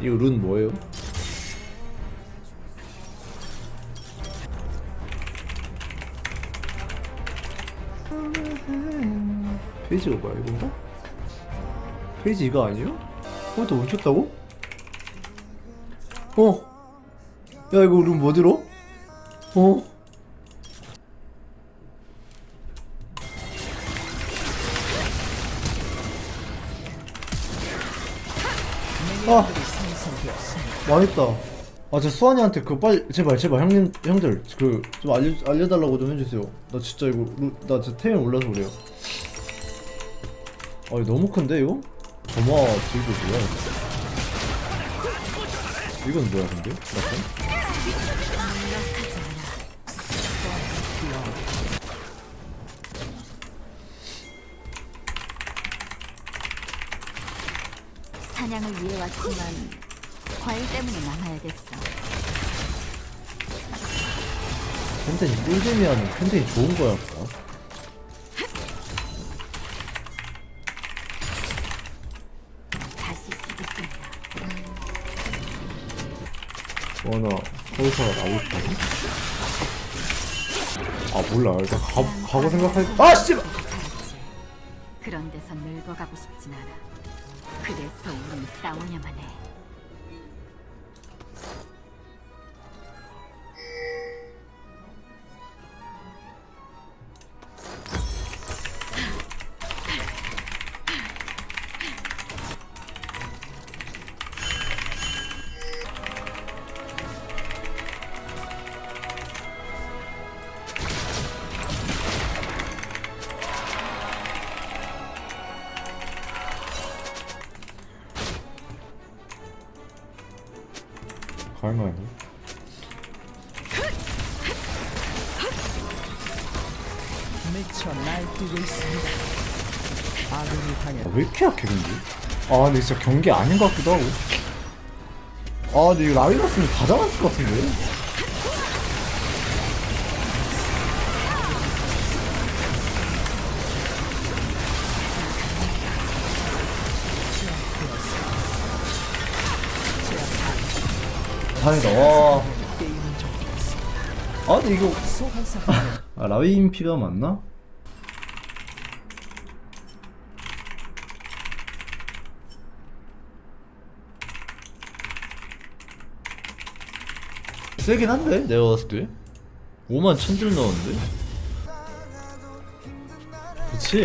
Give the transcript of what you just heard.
이거 룬 뭐예요? 페이지가 뭐야 이건가? 페이지 이거 아니에요? 어, 또 멈췄다고? 어? 야 이거 룸뭐 들어? 어? 아 망했다 아 저 수환이한테 그거 빨리 제발 제발 형님 형들 그 좀 알려 알려달라고 좀 해주세요 나 진짜 이거 루- 나 진짜 템이 올라서 그래요 아 이거 너무 큰데 이거? 점화 딜도 뭐야 이거 이건 뭐야 근데? 약간? 사냥을 위해 왔지만 과일 때문에 남아야겠어. 펜텐이 꿀잼이면 펜텐이 좋은 뭐. 다시 시겠습니다. 수환아 서울사가 나올 거니? 아 몰라 일단 가, 가고 생각할 아 씨발 그런 데서 늙어가고 싶진 않아. 그래서 우린 싸우냐만 해. 갈만해 미쳐 날뛰고 있습니다. 아군이 당해 아, 왜 이렇게 약해 근데? 아 근데 진짜 경기 아닌 것 같기도 하고 아 근데 이거 라인 났으면 다 잡았을 것 같은데? 다행이다 와. 아 근데 이거 아 라인 피가 맞나? 세긴 한데 내가 봤을 때 5만 1000줄 나오는데 그치?